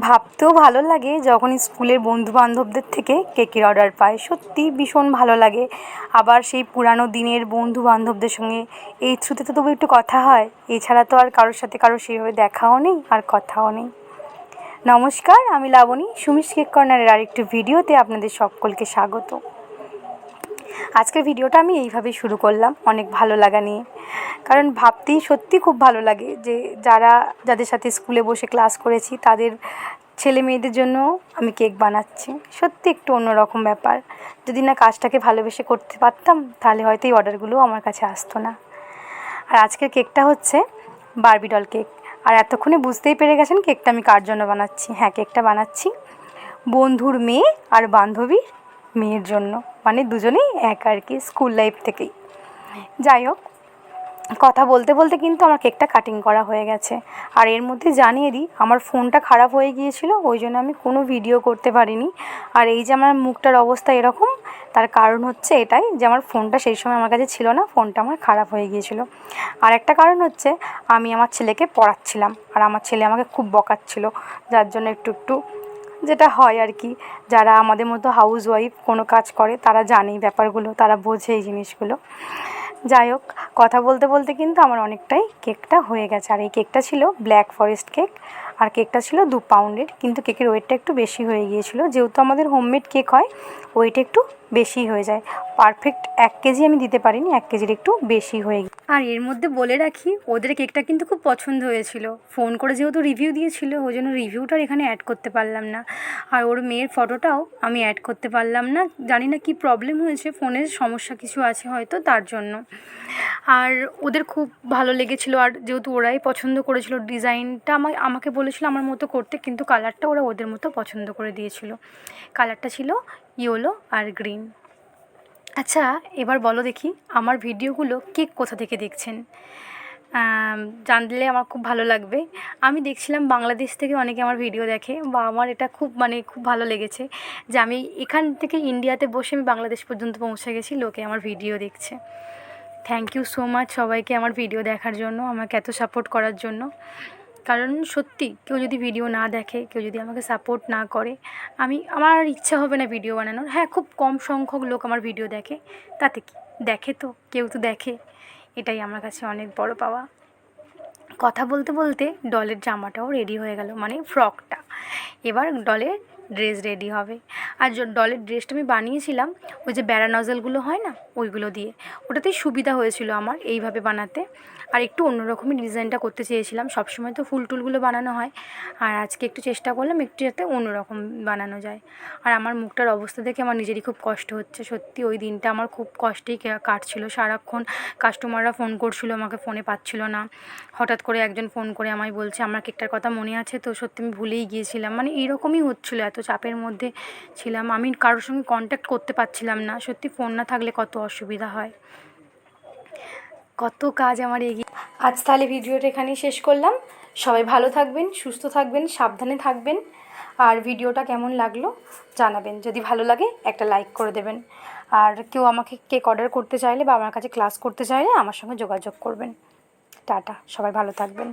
ভাবতেও ভালো লাগে যখন স্কুলের বন্ধুবান্ধবদের থেকে কেকের অর্ডার পায় সত্যি ভীষণ ভালো লাগে। আবার সেই পুরানো দিনের বন্ধুবান্ধবদের সঙ্গে এই থ্রুতে তো তবু একটু কথা হয়। এছাড়া তো আর কারোর সাথে কারও সেইভাবে দেখাও নেই আর কথাও নেই। নমস্কার, আমি লাবণী। সুমিশ কেক কর্নারের আরেকটি ভিডিওতে আপনাদের সকলকে স্বাগত। আজকের ভিডিওটা আমি এইভাবেই শুরু করলাম, অনেক ভালো লাগা নিয়ে। কারণ ভাবতেই সত্যি খুব ভালো লাগে যে যারা, যাদের সাথে স্কুলে বসে ক্লাস করেছি, তাদের ছেলে মেয়েদের জন্য আমি কেক বানাচ্ছি। সত্যি একটু অন্যরকম ব্যাপার। যদি না কাজটাকে ভালোবেসে করতে পারতাম, তাহলে হয়তো এই অর্ডারগুলো আমার কাছে আসতো না। আর আজকের কেকটা হচ্ছে বারবিডল কেক। আর এতক্ষণে বুঝতেই পেরে গেছেন কেকটা আমি কার জন্য বানাচ্ছি। হ্যাঁ কেকটা বানাচ্ছি বন্ধুর মেয়ে আর বান্ধবীর মেয়ের জন্য। মানে দুজনেই এক আর কি স্কুল লাইফ থেকেই। যাই হোক, কথা বলতে বলতে কিন্তু আমার কেকটা কাটিং করা হয়ে গেছে। আর এর মধ্যে জানিয়ে দিই, আমার ফোনটা খারাপ হয়ে গিয়েছিল, ওই জন্য আমি কোনো ভিডিও করতে পারিনি। আর এই যে আমার মুখটার অবস্থা এরকম, তার কারণ হচ্ছে এটাই যে আমার ফোনটা সেই সময় আমার কাছে ছিল না ফোনটা আমার খারাপ হয়ে গিয়েছিল। আর একটা কারণ হচ্ছে, আমি আমার ছেলেকে পড়াচ্ছিলাম। আর আমার ছেলে আমাকে খুব বকাচ্ছিল, যার জন্য একটু একটু যেটা হয় আর কি। যারা আমাদের মতো হাউস ওয়াইফ কোনো কাজ করে, তারা জানে ব্যাপারগুলো, তারা বোঝে এই জিনিসগুলো। যাই হোক, কথা বলতে বলতে কিন্তু আমার অনেকটাই কেকটা হয়ে গেছে। আর এই কেকটা ছিল ব্ল্যাক ফরেস্ট কেক আর কেকটা ছিল দু পাউন্ডের, কিন্তু কেকের ওয়েটটা একটু বেশি হয়ে গিয়েছিল। যেহেতু আমাদের হোমমেড কেক হয়, ওয়েট একটু বেশি হয়ে যায়। পারফেক্ট এক কেজি আমি দিতে পারিনি, এক কেজির একটু বেশি হয়ে গিয়ে। আর এর মধ্যে বলে রাখি, ওদের কেকটা কিন্তু খুব পছন্দ হয়েছিল। ফোন করে যেহেতু রিভিউ দিয়েছিল ওই জন্য রিভিউটার এখানে অ্যাড করতে পারলাম না। আর ওর মেয়ের ফটোটাও আমি অ্যাড করতে পারলাম না। জানি না কি প্রবলেম হয়েছে ফোনের সমস্যা কিছু আছে হয়তো তার জন্য। আর ওদের খুব ভালো লেগেছিলো, আর যেহেতু ওরাই পছন্দ করেছিল ডিজাইনটা, আমাকে আমাকে বলেছিল আমার মতো করতে, কিন্তু কালারটা ওরা ওদের মতো পছন্দ করে দিয়েছিল। কালারটা ছিল ইয়েলো আর গ্রিন আচ্ছা এবার বলো দেখি, আমার ভিডিওগুলো কে কোথা থেকে দেখছেন? জানলে আমার খুব ভালো লাগবে। আমি দেখছিলাম বাংলাদেশ থেকে অনেকে আমার ভিডিও দেখে, বা আমার এটা খুব মানে খুব ভালো লেগেছে যে আমি এখান থেকে ইন্ডিয়াতে বসে আমি বাংলাদেশ পর্যন্ত পৌঁছে গেছি, লোকে আমার ভিডিও দেখছে। থ্যাংক ইউ সো মাচ সবাইকে আমার ভিডিও দেখার জন্য, আমাকে এত সাপোর্ট করার জন্য। কারণ সত্যি কেউ যদি ভিডিও না দেখে, কেউ যদি আমাকে সাপোর্ট না করে, আমি, আমার ইচ্ছা হবে না ভিডিও বানানোর। হ্যাঁ খুব কম সংখ্যক লোক আমার ভিডিও দেখে। তাতে কি? দেখে তো, কেউ তো দেখে। এটাই আমার কাছে অনেক বড় পাওয়া। কথা বলতে বলতে ডলের জামাটাও রেডি হয়ে গেল মানে ফ্রকটা এবার ডলের ড্রেস রেডি হবে। আর ডলের ড্রেসটা আমি বানিয়েছিলাম, ওই যে বেড়া নজলগুলো হয় না, ওইগুলো দিয়ে। ওটাতেই সুবিধা হয়েছিল আমার এইভাবে বানাতে। আর একটু অন্যরকমই ডিজাইনটা করতে চেয়েছিলাম। সবসময় তো ফুল টুলগুলো বানানো হয়। আর আজকে একটু চেষ্টা করলাম একটু যাতে অন্যরকম বানানো যায়। আর আমার মুখটার অবস্থা দেখে আমার নিজেরই খুব কষ্ট হচ্ছে। সত্যি ওই দিনটা আমার খুব কষ্টেই কাটছিল। সারাক্ষণ কাস্টমাররা ফোন করছিল, আমাকে ফোনে পাচ্ছিল না। হঠাৎ করে একজন ফোন করে আমায় বলছে, আমার কেকটার কথা মনে আছে তো? সত্যি আমি ভুলেই গিয়েছিলাম মানে এরকমই হচ্ছিল, এত চাপের মধ্যে ছিলাম। আমি কারোর সঙ্গে কন্ট্যাক্ট করতে পারছিলাম না। সত্যি ফোন না থাকলে কত অসুবিধা হয়। কত কাজ আমার এগিয়ে আজ তাহলে ভিডিওটা এখানেই শেষ করলাম। সবাই ভালো থাকবেন, সুস্থ থাকবেন, সাবধানে থাকবেন। আর ভিডিওটা কেমন লাগল জানাবেন। যদি ভালো লাগে একটা লাইক করে দেবেন। আর কেউ আমাকে কেক অর্ডার করতে চাইলে বা আমার কাছে ক্লাস করতে চাইলে আমার সঙ্গে যোগাযোগ করবেন। টাটা, সবাই ভালো থাকবেন।